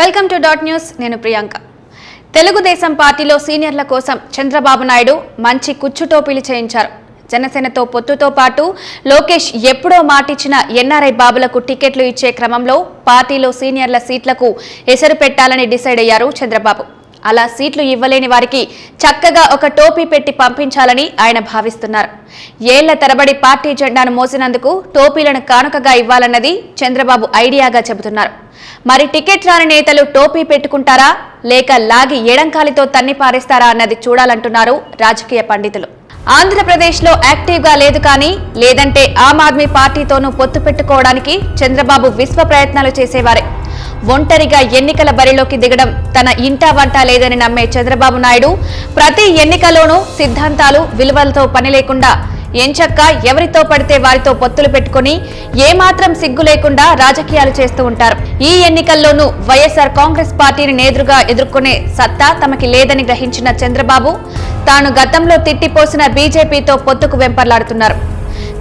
Welcome to dot news. నేను ప్రియాంక. తెలుగుదేశం పార్టీలో సీనియర్ల కోసం చంద్రబాబు నాయుడు మంచి కుచ్చు టోపీలు చేయించారు. జనసేనతో పొత్తుతో పాటు లోకేష్ ఎప్పుడో మాటిచ్చిన ఎన్ఆర్ఐ బాబులకు టికెట్లు ఇచ్చే క్రమంలో పార్టీలో సీనియర్ల సీట్లకు ఎసరు పెట్టాలని డిసైడ్ అయ్యారు చంద్రబాబు. అలా సీట్లు ఇవ్వలేని వారికి చక్కగా ఒక టోపీ పెట్టి పంపించాలని ఆయన భావిస్తున్నారు. ఏళ్ళ తరబడి పార్టీ జెండాను మోసినందుకు టోపీలను కానుకగా ఇవ్వాలన్నది చంద్రబాబు ఐడియాగా చెబుతున్నారు. మరి టికెట్ రాని నేతలు టోపీ పెట్టుకుంటారా? లేక లాగి ఎడంకాలితో తన్ని పారేస్తారా అన్నది చూడాలంటున్నారు రాజకీయ పండితులు. ఆంధ్రప్రదేశ్లో యాక్టివ్గా లేదు కానీ లేదంటే ఆమ్ ఆద్మీ పార్టీతోనూ పొత్తు పెట్టుకోవడానికి చంద్రబాబు విశ్వ ప్రయత్నాలు చేసేవారే. ఒంటరిగా ఎన్నికల బరిలోకి దిగడం తన ఇంటా వంట లేదని నమ్మే చంద్రబాబు నాయుడు ప్రతి ఎన్నికలోనూ సిద్ధాంతాలు విలువలతో పని లేకుండా ఎంచక్క ఎవరితో పడితే వారితో పొత్తులు పెట్టుకుని ఏమాత్రం సిగ్గు లేకుండా రాజకీయాలు చేస్తూ ఉంటారు. ఈ ఎన్నికల్లోనూ వైఎస్ఆర్ కాంగ్రెస్ పార్టీని నేదురుగా ఎదుర్కొనే సత్తా తమకి లేదని గ్రహించిన చంద్రబాబు తాను గతంలో తిట్టిపోసిన బీజేపీతో పొత్తుకు వెంపర్లాడుతున్నారు.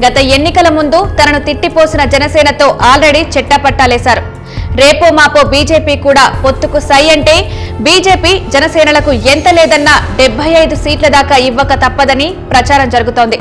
గత ఎన్నికల ముందు తనను తిట్టిపోసిన జనసేనతో ఆల్రెడీ చెట్టాపట్టాలేశారు. రేపో మాపో బీజేపీ కూడా పొత్తుకు సై అంటే బీజేపీ జనసేనలకు ఎంత లేదన్నా డెబ్బై ఐదు సీట్ల దాకా ఇవ్వక తప్పదని ప్రచారం జరుగుతోంది.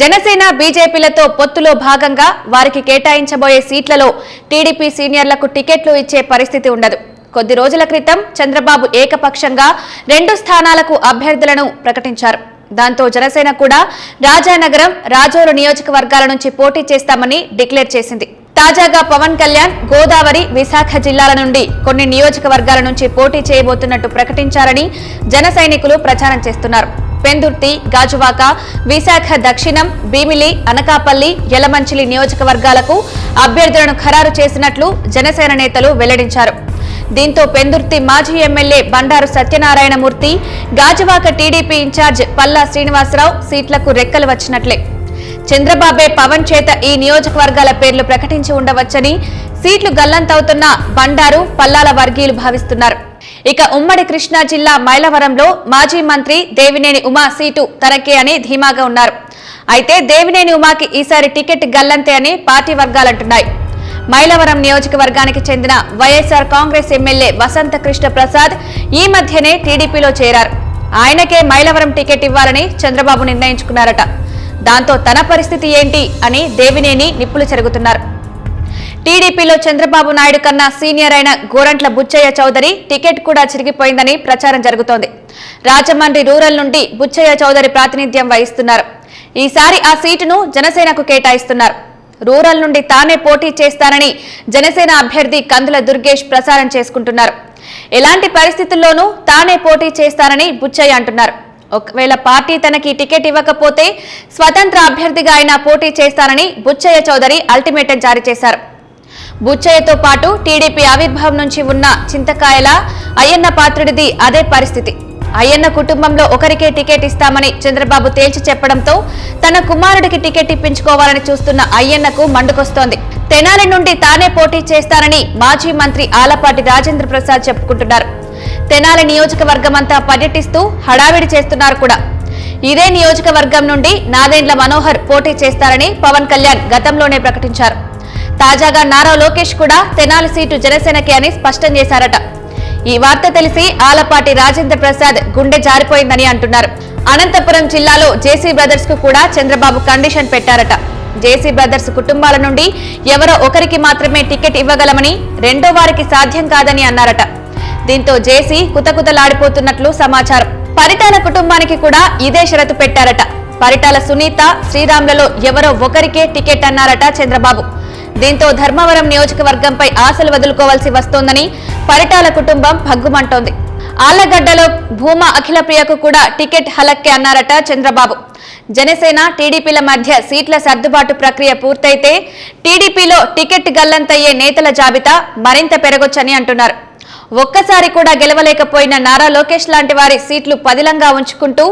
జనసేన బీజేపీలతో పొత్తులో భాగంగా వారికి కేటాయించబోయే సీట్లలో టీడీపీ సీనియర్లకు టికెట్లు ఇచ్చే పరిస్థితి ఉండదు. కొద్ది రోజుల క్రితం చంద్రబాబు ఏకపక్షంగా రెండు స్థానాలకు అభ్యర్థులను ప్రకటించారు. దాంతో జనసేన కూడా రాజానగరం రాజోలు నియోజకవర్గాల నుంచి పోటీ చేస్తామని డిక్లేర్ చేసింది. తాజాగా పవన్ కళ్యాణ్ గోదావరి విశాఖ జిల్లాల నుండి కొన్ని నియోజకవర్గాల నుంచి పోటీ చేయబోతున్నట్టు ప్రకటించారని జన సైనికులు ప్రచారం చేస్తున్నారు. పెందుర్తి గాజువాక విశాఖ దక్షిణం భీమిలి అనకాపల్లి యలమంచిలి నియోజకవర్గాలకు అభ్యర్థులను ఖరారు చేసినట్లు జనసేన నేతలు వెల్లడించారు. దీంతో పెందుర్తి మాజీ MLA Bandaru Satyanarayanamurthy Gajuwaka TDP in charge Palla Srinivasarao సీట్లకు రెక్కలు వచ్చినట్లే. చంద్రబాబే పవన్ చేత ఈ నియోజకవర్గాల పేర్లు ప్రకటించి ఉండవచ్చని సీట్లు గల్లంతవుతున్న బండారు పల్లాల వర్గీయులు భావిస్తున్నారు. ఇక ఉమ్మడి కృష్ణా జిల్లా మైలవరంలో మాజీ మంత్రి దేవినేని ఉమా సీటు తనకే అని ధీమాగా ఉన్నారు. అయితే దేవినేని ఉమాకి ఈసారి టికెట్ గల్లంతే అని పార్టీ వర్గాలంటున్నాయి. మైలవరం నియోజకవర్గానికి చెందిన వైఎస్ఆర్ కాంగ్రెస్ ఎమ్మెల్యే వసంత కృష్ణ ప్రసాద్ ఈ మధ్యనే టీడీపీలో చేరారు. ఆయనకే మైలవరం టికెట్ ఇవ్వాలని చంద్రబాబు నిర్ణయించుకున్నారట. దాంతో తన పరిస్థితి ఏంటి అని దేవినేని నిప్పులు చెరుగుతున్నారు. టీడీపీలో చంద్రబాబు నాయుడు కన్నా సీనియర్ అయిన గోరంట్ల బుచ్చయ్య చౌదరి టికెట్ కూడా చిరిగిపోయిందని ప్రచారం జరుగుతోంది. రాజమండ్రి రూరల్ నుండి బుచ్చయ్య చౌదరి ప్రాతినిధ్యం వహిస్తున్నారు. ఈసారి ఆ సీటును జనసేనకు కేటాయిస్తున్నారు. రూరల్ నుండి తానే పోటీ చేస్తానని జనసేన అభ్యర్థి కందుల దుర్గేష్ ప్రచారం చేసుకుంటున్నారు. ఎలాంటి పరిస్థితుల్లోనూ తానే పోటీ చేస్తానని బుచ్చయ్య అంటున్నారు. ఒకవేళ పార్టీ తనకి టికెట్ ఇవ్వకపోతే స్వతంత్ర అభ్యర్థిగా ఆయన పోటీ చేస్తానని బుచ్చయ్య చౌదరి అల్టిమేటం జారీ చేశారు. బుచ్చయ్యతో పాటు టీడీపీ ఆవిర్భావం నుంచి ఉన్న చింతకాయల అయ్యన్న పాత్రుడిది అదే పరిస్థితి. అయ్యన్న కుటుంబంలో ఒకరికే టికెట్ ఇస్తామని చంద్రబాబు తేల్చి చెప్పడంతో తన కుమారుడికి టికెట్ ఇప్పించుకోవాలని చూస్తున్న అయ్యన్నకు మండుకొస్తోంది. తెనాలి నుండి తానే పోటీ చేస్తానని మాజీ మంత్రి ఆలపాటి రాజేంద్ర ప్రసాద్ చెప్పుకుంటున్నారు. తెనాలి నియోజకవర్గం అంతా పర్యటిస్తూ హడావిడి చేస్తున్నారు కూడా. ఇదే నియోజకవర్గం నుండి నాదెండ్ల మనోహర్ పోటీ చేస్తారని పవన్ కళ్యాణ్ గతంలోనే ప్రకటించారు. తాజాగా నారా లోకేష్ కూడా తెనాలి సీటు జనసేనకి అని స్పష్టం చేశారట. ఈ వార్త తెలిసి ఆలపాటి రాజేంద్ర ప్రసాద్ గుండె జారిపోయిందని అంటున్నారు. అనంతపురం జిల్లాలో జేసీ బ్రదర్స్కు కూడా చంద్రబాబు కండిషన్ పెట్టారట. జేసీ బ్రదర్స్ కుటుంబాల నుండి ఎవరో ఒకరికి మాత్రమే టికెట్ ఇవ్వగలమని రెండో వారికి సాధ్యం కాదని అన్నారట. దీంతో జేసీ కుతకుతలాడిపోతున్నట్లు సమాచారం. పరిటాల కుటుంబానికి కూడా ఇదే షరతు పెట్టారట. పరిటాల సునీత శ్రీరాములలో ఎవరో ఒకరికే టికెట్ అన్నారట చంద్రబాబు. దీంతో ధర్మవరం నియోజకవర్గంపై ఆశలు వదులుకోవాల్సి వస్తోందని పరిటాల కుటుంబం భగ్గుమంటోంది. ఆళ్ళగడ్డలో భూమా అఖిలప్రియకు కూడా టికెట్ హలక్కే అన్నారట చంద్రబాబు. జనసేన టీడీపీల మధ్య సీట్ల సర్దుబాటు ప్రక్రియ పూర్తయితే టీడీపీలో టికెట్ గల్లంతయ్యే నేతల జాబితా మరింత పెరగొచ్చని అంటున్నారు. ఒక్కసారి కూడా గెలవలేకపోయిన నారా లోకేష్ లాంటి వారి సీట్లు పదిలంగా ఉంచుకుంటూ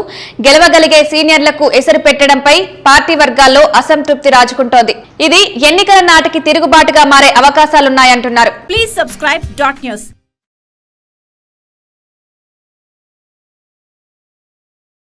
గెలవగలిగే సీనియర్లకు ఎసరు పెట్టడంపై పార్టీ వర్గాల్లో అసంతృప్తి రాజుకుంటోంది. ఇది ఎన్నికల నాటికి తిరుగుబాటుగా మారే అవకాశాలున్నాయంటున్నారు. Please subscribe dot news